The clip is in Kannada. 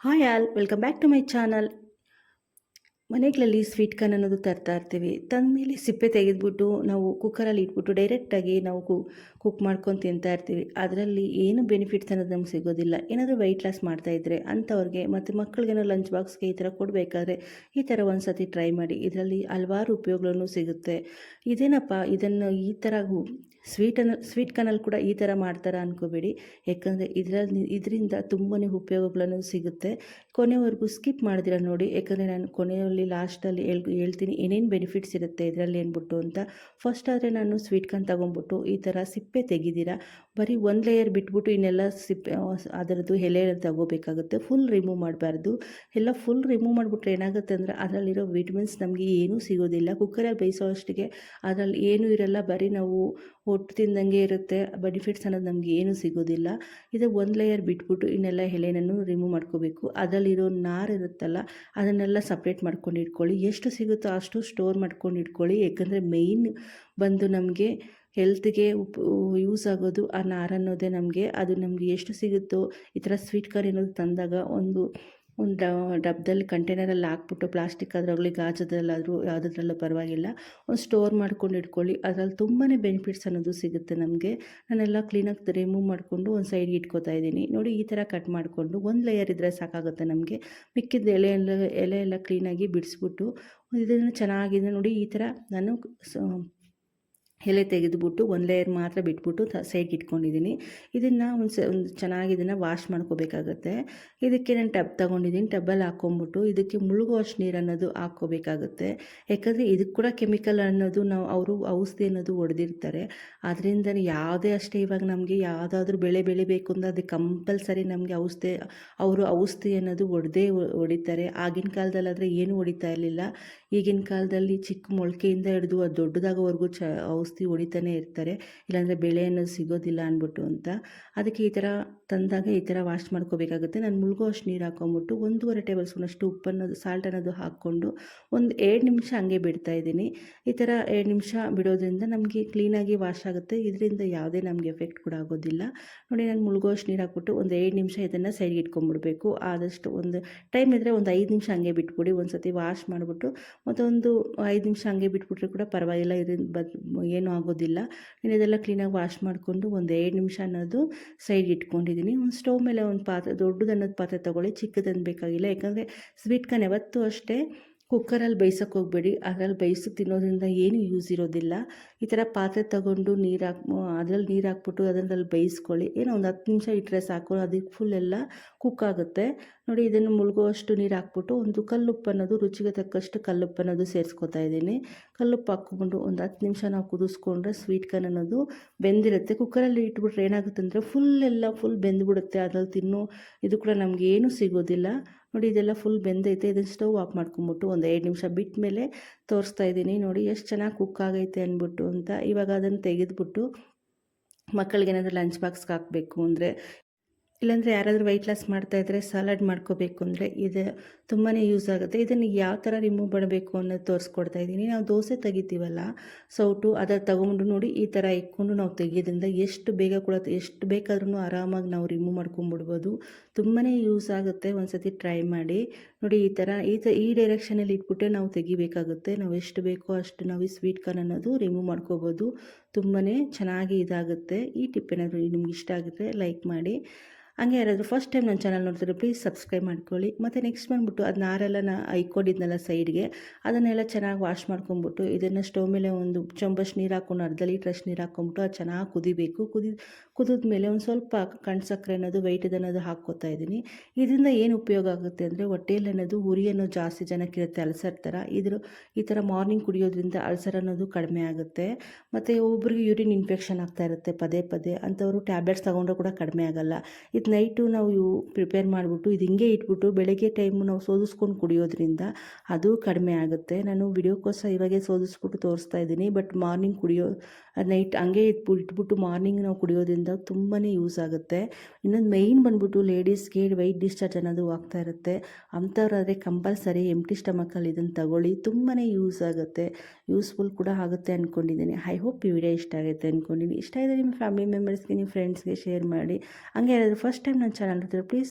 Hi all, welcome back to my channel. ಮನೆಗಳಲ್ಲಿ ಸ್ವೀಟ್ ಕಾರ್ನ್ ಅನ್ನೋದು ತರ್ತಾ ಇರ್ತೀವಿ. ತಂದಮೇಲೆ ಸಿಪ್ಪೆ ತೆಗೆದ್ಬಿಟ್ಟು ನಾವು ಕುಕ್ಕರಲ್ಲಿ ಇಟ್ಬಿಟ್ಟು ಡೈರೆಕ್ಟಾಗಿ ನಾವು ಕು ಕುಕ್ ಮಾಡ್ಕೊಂಡು ತಿಂತಾ ಇರ್ತೀವಿ. ಅದರಲ್ಲಿ ಏನು ಬೆನಿಫಿಟ್ಸ್ ಅನ್ನೋದು ನಮ್ಗೆ ಸಿಗೋದಿಲ್ಲ. ಏನಾದರೂ ವೆಯ್ಟ್ ಲಾಸ್ ಮಾಡ್ತಾಯಿದ್ರೆ ಅಂಥವ್ರಿಗೆ ಮತ್ತು ಮಕ್ಕಳಿಗೇನೋ ಲಂಚ್ ಬಾಕ್ಸ್ಗೆ ಈ ಥರ ಕೊಡಬೇಕಾದ್ರೆ ಈ ಥರ ಒಂದು ಸತಿ ಟ್ರೈ ಮಾಡಿ. ಇದರಲ್ಲಿ ಹಲವಾರು ಉಪಯೋಗಗಳನ್ನು ಸಿಗುತ್ತೆ. ಇದೇನಪ್ಪ, ಇದನ್ನು ಈ ಥರ ಸ್ವೀಟನ್ನು ಸ್ವೀಟ್ ಕನಲ್ಲಿ ಕೂಡ ಈ ಥರ ಮಾಡ್ತಾರೆ ಅನ್ಕೋಬೇಡಿ. ಯಾಕಂದರೆ ಇದರಲ್ಲಿ, ಇದರಿಂದ ತುಂಬಾ ಉಪಯೋಗಗಳನ್ನು ಸಿಗುತ್ತೆ. ಕೊನೆವರೆಗೂ ಸ್ಕಿಪ್ ಮಾಡಿದಿರ ನೋಡಿ. ಯಾಕಂದರೆ ನಾನು ಕೊನೆಯಲ್ಲಿ ಲಾಸ್ಟಲ್ಲಿ ಹೇಳ್, ಹೇಳ್ತೀನಿ ಏನೇನು ಬೆನಿಫಿಟ್ಸ್ ಇರುತ್ತೆ ಇದರಲ್ಲಿ ಏನ್ಬಿಟ್ಟು ಅಂತ. ಫಸ್ಟ್ ಆದರೆ ನಾನು ಸ್ವೀಟ್ ಕನ್ ತೊಗೊಂಬಿಟ್ಟು ಈ ಥರ ಸಿಪ್ಪೆ ತೆಗಿದಿರ. ಬರೀ ಒಂದು ಲೇಯರ್ ಬಿಟ್ಬಿಟ್ಟು ಇನ್ನೆಲ್ಲ ಸಿಪ್ಪೆ ಅದರದ್ದು ಎಲೆ ತಗೋಬೇಕಾಗುತ್ತೆ. ಫುಲ್ ರಿಮೂವ್ ಮಾಡಬಾರ್ದು. ಎಲ್ಲ ಫುಲ್ ರಿಮೂವ್ ಮಾಡಿಬಿಟ್ರೆ ಏನಾಗುತ್ತೆ ಅಂದರೆ ಅದರಲ್ಲಿರೋ ವಿಟಮಿನ್ಸ್ ನಮಗೆ ಏನೂ ಸಿಗೋದಿಲ್ಲ. ಕುಕ್ಕರಲ್ಲಿ ಬೇಯಿಸೋ ಅಷ್ಟಿಗೆ ಅದರಲ್ಲಿ ಏನೂ ಇರಲ್ಲ. ಬರೀ ನಾವು ಒಟ್ಟು ತಿಂದಂಗೆ ಇರುತ್ತೆ. ಬೆನಿಫಿಟ್ಸ್ ಅನ್ನೋದು ನಮಗೆ ಏನೂ ಸಿಗೋದಿಲ್ಲ. ಇದು ಒಂದು ಲೇಯರ್ ಬಿಟ್ಬಿಟ್ಟು ಇನ್ನೆಲ್ಲ ಎಲೆನನ್ನು ರಿಮೂವ್ ಮಾಡ್ಕೋಬೇಕು. ಅದರಲ್ಲಿರೋ ನಾರು ಇರುತ್ತಲ್ಲ, ಅದನ್ನೆಲ್ಲ ಸಪ್ರೇಟ್ ಮಾಡ್ಕೊಂಡು ಇಟ್ಕೊಳ್ಳಿ. ಎಷ್ಟು ಸಿಗುತ್ತೋ ಅಷ್ಟು ಸ್ಟೋರ್ ಮಾಡ್ಕೊಂಡು ಇಟ್ಕೊಳ್ಳಿ. ಯಾಕಂದರೆ ಮೇಯ್ನ್ ಬಂದು ನಮಗೆ ಹೆಲ್ತ್ಗೆ ಉಪ್ ಯೂಸ್ ಆಗೋದು ಆ ನಾರು ಅನ್ನೋದೇ ನಮಗೆ. ಅದು ನಮಗೆ ಎಷ್ಟು ಸಿಗುತ್ತೋ, ಈ ಥರ ಸ್ವೀಟ್ ಏನಾದರೂ ತಂದಾಗ ಒಂದು ಒಂದು ಡಬ್ಬದಲ್ಲಿ ಕಂಟೈನರಲ್ಲಿ ಹಾಕ್ಬಿಟ್ಟು ಪ್ಲಾಸ್ಟಿಕ್ ಅದರಲ್ಲಿ ಗಾಜದಲ್ಲಾದರೂ ಯಾವುದ್ರಲ್ಲೂ ಪರವಾಗಿಲ್ಲ. ಒಂದು ಸ್ಟೋರ್ ಮಾಡ್ಕೊಂಡು ಇಟ್ಕೊಳ್ಳಿ. ಅದರಲ್ಲಿ ತುಂಬಾ ಬೆನಿಫಿಟ್ಸ್ ಅನ್ನೋದು ಸಿಗುತ್ತೆ ನಮಗೆ. ನಾನೆಲ್ಲ ಕ್ಲೀನಾಗಿ ರಿಮೂವ್ ಮಾಡಿಕೊಂಡು ಒಂದು ಸೈಡ್ಗೆ ಇಟ್ಕೋತಾ ಇದ್ದೀನಿ. ನೋಡಿ ಈ ಥರ ಕಟ್ ಮಾಡಿಕೊಂಡು ಒಂದು ಲೇಯರ್ ಇದ್ದರೆ ಸಾಕಾಗುತ್ತೆ ನಮಗೆ. ಮಿಕ್ಕಿದ ಎಲೆ ಎಲೆ ಎಲ್ಲ ಕ್ಲೀನಾಗಿ ಬಿಡಿಸ್ಬಿಟ್ಟು, ಇದನ್ನು ಚೆನ್ನಾಗಿದೆ ನೋಡಿ ಈ ಥರ ನಾನು ಎಲೆ ತೆಗೆದುಬಿಟ್ಟು ಒಂದು ಲೇಯರ್ ಮಾತ್ರ ಬಿಟ್ಬಿಟ್ಟು ಸೈಡ್ಗೆ ಇಟ್ಕೊಂಡಿದ್ದೀನಿ ಇದನ್ನು ಒಂದು ಸ, ಒಂದು ಚೆನ್ನಾಗಿ ಇದನ್ನು ವಾಶ್ ಮಾಡ್ಕೋಬೇಕಾಗತ್ತೆ. ಇದಕ್ಕೆ ನಾನು ಟಬ್ ತೊಗೊಂಡಿದ್ದೀನಿ ಟಬ್ಬಲ್ಲಿ ಹಾಕ್ಕೊಂಬಿಟ್ಟು ಇದಕ್ಕೆ ಮುಳುಗುವಷ್ಟು ನೀರು ಅನ್ನೋದು ಹಾಕ್ಕೋಬೇಕಾಗುತ್ತೆ. ಯಾಕಂದರೆ ಇದಕ್ಕೆ ಕೂಡ ಕೆಮಿಕಲ್ ಅನ್ನೋದು ನಾವು, ಅವರು ಔಷಧಿ ಅನ್ನೋದು ಹೊಡೆದಿರ್ತಾರೆ. ಅದರಿಂದ ಯಾವುದೇ ಅಷ್ಟೇ ಇವಾಗ ನಮಗೆ ಯಾವುದಾದ್ರೂ ಬೆಳೆ ಬೆಳಿಬೇಕು ಅಂದರೆ ಅದಕ್ಕೆ ಕಂಪಲ್ಸರಿ ನಮಗೆ ಔಷಧಿ, ಅವರು ಔಷಧಿ ಅನ್ನೋದು ಹೊಡೆದೇ ಹೊಡಿತಾರೆ. ಆಗಿನ ಕಾಲದಲ್ಲಾದರೆ ಏನೂ ಹೊಡಿತಾ ಇರಲಿಲ್ಲ. ಈಗಿನ ಕಾಲದಲ್ಲಿ ಚಿಕ್ಕ ಮೊಳಕೆಯಿಂದ ಹಿಡಿದು ಅದು ದೊಡ್ಡದಾಗೋವರೆಗೂ ಚ ಹೊಡಿತಾನೆ ಇರ್ತಾರೆ. ಇಲ್ಲಾಂದರೆ ಬೆಳೆ ಅನ್ನೋದು ಸಿಗೋದಿಲ್ಲ ಅಂದ್ಬಿಟ್ಟು ಅಂತ. ಅದಕ್ಕೆ ಈ ಥರ ತಂದಾಗ ಈ ಥರ ವಾಶ್ ಮಾಡ್ಕೋಬೇಕಾಗುತ್ತೆ. ನಾನು ಮುಳುಗೋ ಅಷ್ಟು ನೀರು ಹಾಕೊಂಬಿಟ್ಟು ಒಂದೂವರೆ ಟೇಬಲ್ ಸ್ಪೂನ್ ಅಷ್ಟು ಉಪ್ಪನ್ನು ಸಾಲ್ಟ್ ಅನ್ನೋದು ಹಾಕ್ಕೊಂಡು ಒಂದು ಎರಡು ನಿಮಿಷ ಹಂಗೆ ಬಿಡ್ತಾ ಇದ್ದೀನಿ. ಈ ಥರ ಎರಡು ನಿಮಿಷ ಬಿಡೋದ್ರಿಂದ ನಮಗೆ ಕ್ಲೀನಾಗಿ ವಾಶ್ ಆಗುತ್ತೆ. ಇದರಿಂದ ಯಾವುದೇ ನಮಗೆ ಎಫೆಕ್ಟ್ ಕೂಡ ಆಗೋದಿಲ್ಲ. ನೋಡಿ, ನಾನು ಮುಳುಗೋ ಅಷ್ಟು ನೀರು ಹಾಕ್ಬಿಟ್ಟು ಒಂದು ಎರಡು ನಿಮಿಷ ಇದನ್ನು ಸೈಡ್ಗೆ ಇಟ್ಕೊಂಡ್ಬಿಡ್ಬೇಕು ಆದಷ್ಟು ಒಂದು ಟೈಮ್ ಇದ್ದರೆ ಒಂದು ಐದು ನಿಮಿಷ ಹಂಗೆ ಬಿಟ್ಬಿಡಿ. ಒಂದು ಸತಿ ವಾಶ್ ಮಾಡಿಬಿಟ್ಟು ಮತ್ತೊಂದು ಐದು ನಿಮಿಷ ಹಂಗೆ ಬಿಟ್ಬಿಟ್ರೆ ಕೂಡ ಪರವಾಗಿಲ್ಲ. ಇದರಿಂದ ಬದ್ ಏನೂ ಆಗೋದಿಲ್ಲ. ನಾನು ಇದೆಲ್ಲ ಕ್ಲೀನಾಗಿ ವಾಶ್ ಮಾಡಿಕೊಂಡು ಒಂದು ಎರಡು ನಿಮಿಷ ಅನ್ನೋದು ಸೈಡ್ ಇಟ್ಕೊಂಡಿದ್ದೀನಿ ಒಂದು ಸ್ಟವ್ ಮೇಲೆ ಒಂದು ಪಾತ್ರೆ ದೊಡ್ಡದು ಪಾತ್ರೆ ತೊಗೊಳ್ಳಿ ಚಿಕ್ಕದನ್ನು ಬೇಕಾಗಿಲ್ಲ. ಯಾಕಂದರೆ ಸ್ವೀಟ್ ಕಾರ್ನ್ ಯಾವತ್ತೂ ಅಷ್ಟೇ ಕುಕ್ಕರಲ್ಲಿ ಬೇಯಿಸೋಕೆ ಹೋಗಬೇಡಿ. ಅದರಲ್ಲಿ ಬೇಯಿಸಿ ತಿನ್ನೋದ್ರಿಂದ ಏನೂ ಯೂಸ್ ಇರೋದಿಲ್ಲ. ಈ ಥರ ಪಾತ್ರೆ ತಗೊಂಡು ನೀರು ಹಾಕಿ ಅದರಲ್ಲಿ ನೀರು ಹಾಕ್ಬಿಟ್ಟು ಅದರಲ್ಲಿ ಬೇಯಿಸ್ಕೊಳ್ಳಿ. ಏನೋ ಒಂದು ಹತ್ತು ನಿಮಿಷ ಇಟ್ಟರೆ ಸಾಕು. ಅದಕ್ಕೆ ಫುಲ್ ಎಲ್ಲ ಕುಕ್ ಆಗುತ್ತೆ. ನೋಡಿ, ಇದನ್ನು ಮುಳುಗುವಷ್ಟು ನೀರು ಹಾಕ್ಬಿಟ್ಟು ಒಂದು ಕಲ್ಲುಪ್ಪು ಅನ್ನೋದು ರುಚಿಗೆ ತಕ್ಕಷ್ಟು ಕಲ್ಲುಪ್ಪು ಅನ್ನೋದು ಸೇರಿಸ್ಕೊತಾ ಇದ್ದೀನಿ. ಕಲ್ಲುಪ್ಪು ಹಾಕ್ಕೊಂಡು ಒಂದು ಹತ್ತು ನಿಮಿಷ ನಾವು ಕುದಿಸ್ಕೊಂಡ್ರೆ ಸ್ವೀಟ್ ಕಾರ್ನ್ ಅನ್ನೋದು ಬೆಂದಿರುತ್ತೆ. ಕುಕ್ಕರಲ್ಲಿ ಇಟ್ಬಿಟ್ರೆ ಏನಾಗುತ್ತೆ ಅಂದರೆ ಫುಲ್ ಎಲ್ಲ ಫುಲ್ ಬೆಂದ್ಬಿಡುತ್ತೆ. ಅದ್ರಲ್ಲಿ ತಿನ್ನೋ ಇದು ಕೂಡ ನಮಗೆ ಏನೂ ಸಿಗೋದಿಲ್ಲ. ನೋಡಿ, ಇದೆಲ್ಲ ಫುಲ್ ಬೆಂದೈತೆ. ಇದನ್ನು ಸ್ಟವ್ ಆಫ್ ಮಾಡ್ಕೊಂಬಿಟ್ಟು ಒಂದು ಎರಡು ನಿಮಿಷ ಬಿಟ್ಟ ಮೇಲೆ ತೋರಿಸ್ತಾ ಇದ್ದೀನಿ. ನೋಡಿ, ಎಷ್ಟು ಚೆನ್ನಾಗಿ ಕುಕ್ ಆಗೈತೆ ಅಂದ್ಬಿಟ್ಟು ಅಂತ ಇವಾಗ ಅದನ್ನು ತೆಗೆದುಬಿಟ್ಟು ಮಕ್ಕಳಿಗೆ ಏನಾದರೂ ಲಂಚ್ ಬಾಕ್ಸ್ಗೆ ಹಾಕಬೇಕು ಅಂದರೆ ಇಲ್ಲಾಂದರೆ ಯಾರಾದರೂ ವೆಯ್ಟ್ ಲಾಸ್ ಮಾಡ್ತಾಯಿದ್ರೆ ಸಲಾಡ್ ಮಾಡ್ಕೋಬೇಕು ಅಂದರೆ ಇದು ತುಂಬಾ ಯೂಸ್ ಆಗುತ್ತೆ. ಇದನ್ನು ಯಾವ ಥರ ರಿಮೂವ್ ಮಾಡಬೇಕು ಅನ್ನೋದು ತೋರಿಸ್ಕೊಡ್ತಾ ಇದ್ದೀನಿ. ನಾವು ದೋಸೆ ತೆಗಿತೀವಲ್ಲ ಸೌಟು ಅದರ ತಗೊಂಡು ನೋಡಿ ಈ ಥರ ಇಟ್ಕೊಂಡು ನಾವು ತೆಗಿಯೋದ್ರಿಂದ ಎಷ್ಟು ಬೇಗ ಕೂಡ, ಎಷ್ಟು ಬೇಕಾದ್ರೂ ಆರಾಮಾಗಿ ನಾವು ರಿಮೂವ್ ಮಾಡ್ಕೊಂಬಿಡ್ಬೋದು. ತುಂಬಾ ಯೂಸ್ ಆಗುತ್ತೆ. ಒಂದು ಸತಿ ಟ್ರೈ ಮಾಡಿ ನೋಡಿ ಈ ಥರ ಈ ತ, ಈ ಡೈರೆಕ್ಷನಲ್ಲಿ ಇಟ್ಬಿಟ್ಟೆ ನಾವು ತೆಗಿಬೇಕಾಗುತ್ತೆ. ನಾವು ಎಷ್ಟು ಬೇಕೋ ಅಷ್ಟು ನಾವು ಈ ಸ್ವೀಟ್ ಕಾರ್ನ್ ಅನ್ನೋದು ರಿಮೂವ್ ಮಾಡ್ಕೋಬೋದು. ತುಂಬಾ ಚೆನ್ನಾಗಿ ಇದಾಗುತ್ತೆ. ಈ ಟಿಪ್ ಏನಾದರೂ ನಿಮ್ಗೆ ಇಷ್ಟ ಆಗುತ್ತೆ ಲೈಕ್ ಮಾಡಿ. ಹಂಗೆ ಯಾರಾದರೂ ಫಸ್ಟ್ ಟೈಮ್ ನನ್ನ ಚಾನಲ್ ನೋಡ್ತಾರೆ ಪ್ಲೀಸ್ ಸಬ್ಸ್ಕ್ರೈಬ್ ಮಾಡ್ಕೊಳ್ಳಿ. ಮತ್ತು ನೆಕ್ಸ್ಟ್ ಬಂದುಬಿಟ್ಟು ಅದು ನಾರೆಲ್ಲ ನಾ ಇಕ್ಕೊಂಡಿದ್ನಲ್ಲ ಸೈಡ್ಗೆ ಅದನ್ನೆಲ್ಲ ಚೆನ್ನಾಗಿ ವಾಶ್ ಮಾಡ್ಕೊಂಬಿಟ್ಟು ಇದನ್ನು ಸ್ಟವ್ ಮೇಲೆ ಒಂದು ಚೊಂಬಷ್ಟು ನೀರು ಹಾಕ್ಕೊಂಡು ಅರ್ಧ ಲೀಟ್ರಷ್ಟು ನೀರು ಹಾಕ್ಕೊಂಬಿಟ್ಟು ಅದು ಚೆನ್ನಾಗಿ ಕುದಿಬೇಕು. ಕುದಿ, ಕುದಿದ ಮೇಲೆ ಒಂದು ಸ್ವಲ್ಪ ಕಣ್ ಸಕ್ಕರೆ ಅನ್ನೋದು ವೈಟ್ ಅನ್ನೋದು ಹಾಕ್ಕೋತಾ ಇದ್ದೀನಿ ಇದರಿಂದ ಏನು ಉಪಯೋಗ ಆಗುತ್ತೆ ಅಂದರೆ ಹೊಟ್ಟೆಯಲ್ಲಿ ಅನ್ನೋದು, ಉರಿ ಅನ್ನೋದು ಜಾಸ್ತಿ ಜನಕ್ಕಿರುತ್ತೆ ಅಲ್ಸರ್ ಥರ ಇದ್ರ, ಈ ಥರ ಮಾರ್ನಿಂಗ್ ಕುಡಿಯೋದ್ರಿಂದ ಅಲ್ಸರ್ ಅನ್ನೋದು ಕಡಿಮೆ ಆಗುತ್ತೆ. ಮತ್ತು ಒಬ್ಬರಿಗೆ ಯೂರಿನ್ ಇನ್ಫೆಕ್ಷನ್ ಆಗ್ತಾ ಇರುತ್ತೆ ಪದೇ ಪದೇ. ಅಂಥವರು ಟ್ಯಾಬ್ಲೆಟ್ಸ್ ತೊಗೊಂಡ್ರೂ ಕೂಡ ಕಡಿಮೆ ಆಗೋಲ್ಲ. ಇದು ನೈಟು ನಾವು ಪ್ರಿಪೇರ್ ಮಾಡಿಬಿಟ್ಟು ಇದು ಹಿಂಗೆ ಇಟ್ಬಿಟ್ಟು ಬೆಳಗ್ಗೆ ಟೈಮು ನಾವು ಸೋದಿಸ್ಕೊಂಡು ಕುಡಿಯೋದ್ರಿಂದ ಅದು ಕಡಿಮೆ ಆಗುತ್ತೆ. ನಾನು ವಿಡಿಯೋಕ್ಕೋಸ್ಕರ ಇವಾಗೆ ಸೋದಿಸ್ಬಿಟ್ಟು ತೋರಿಸ್ತಾ ಇದ್ದೀನಿ ಬಟ್ ಮಾರ್ನಿಂಗ್ ಕುಡಿಯೋ ನೈಟ್ ಹಂಗೆ ಇಟ್ಬಿಟ್ಟು ಇಟ್ಬಿಟ್ಟು ಮಾರ್ನಿಂಗ್ ನಾವು ಕುಡಿಯೋದ್ರಿಂದ ತುಂಬಾ ಯೂಸ್ ಆಗುತ್ತೆ. ಇನ್ನೊಂದು ಮೈನ್ ಬಂದ್ಬಿಟ್ಟು ಲೇಡೀಸ್ಗೆ ವೈಟ್ ಡಿಸ್ಚಾರ್ಜ್ ಅನ್ನೋದು ಆಗ್ತಾ ಇರುತ್ತೆ. ಅಂಥವ್ರಾದರೆ ಕಂಪಲ್ಸರಿ ಎಂಟಿ ಸ್ಟಮಕಲ್ಲಿ ಇದನ್ನು ತಗೊಳ್ಳಿ ತುಂಬಾ ಯೂಸ್ ಆಗುತ್ತೆ. ಯೂಸ್ಫುಲ್ ಕೂಡ ಆಗುತ್ತೆ ಅಂದ್ಕೊಂಡಿದ್ದೀನಿ ಐ ಹೋಪ್ ಈ ವಿಡಿಯೋ ಇಷ್ಟ ಆಗುತ್ತೆ ಅಂದ್ಕೊಂಡಿದ್ದೀನಿ ಇಷ್ಟ ಇದೆ ನಿಮ್ಮ ಫ್ಯಾಮಿಲಿ ಮೆಂಬರ್ಸ್ಗೆ ನಿಮ್ಮ ಫ್ರೆಂಡ್ಸ್ಗೆ ಶೇರ್ ಮಾಡಿ. ಹಂಗೆ ಯಾರಾದರೂ ಫಸ್ಟ್ ಟೈಮ್ ನನ್ನ ಚಾನಲ್ ಪ್ಲೀಸ್